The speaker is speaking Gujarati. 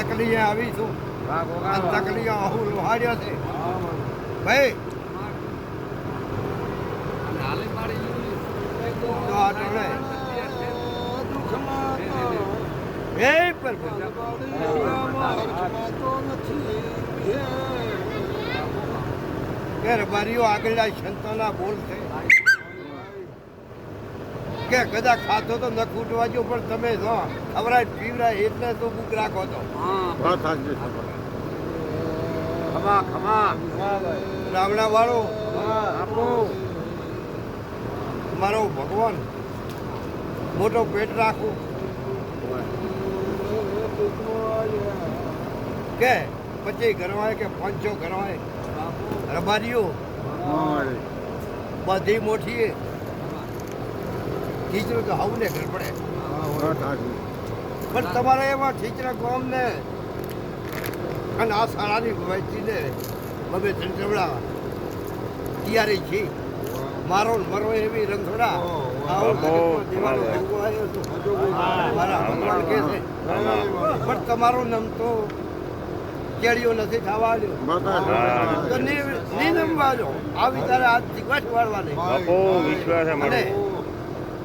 તકલીએ આવીશું આ તકલીએ અહુ લોહાડ્યો છે. ભાઈ તો આ ટોળે એ પર કે રબારીઓ આગળના સંતોના બોલ છે. કે કદાચ ખાતો તો ન ખૂટવા જો પણ તમે જો ખવરાય પીવરાય એટલે તો બુક રાખો તો. ખમા ખમા. રામણા વાળો આપો. મારો ભગવાન. મોટો પેટ રાખું. કે પચી ગરવાય કે પાંચસો ગરવાય રબારીઓ. બધી મોટી ખીચડું તો આવું ને પડે. પણ તમારે એમાં ખીચડા ગામ ને અને આ શાળાની વહેંચીને બબે ચંચવડા તૈયારી છે મારો મરો એવી રંગોડા પણ તમારો નામ તો કેળીઓ નથી આવ્યો. તો ની ની નમવા આ વિચારે વાળવાની વિશ્વાસ મારો.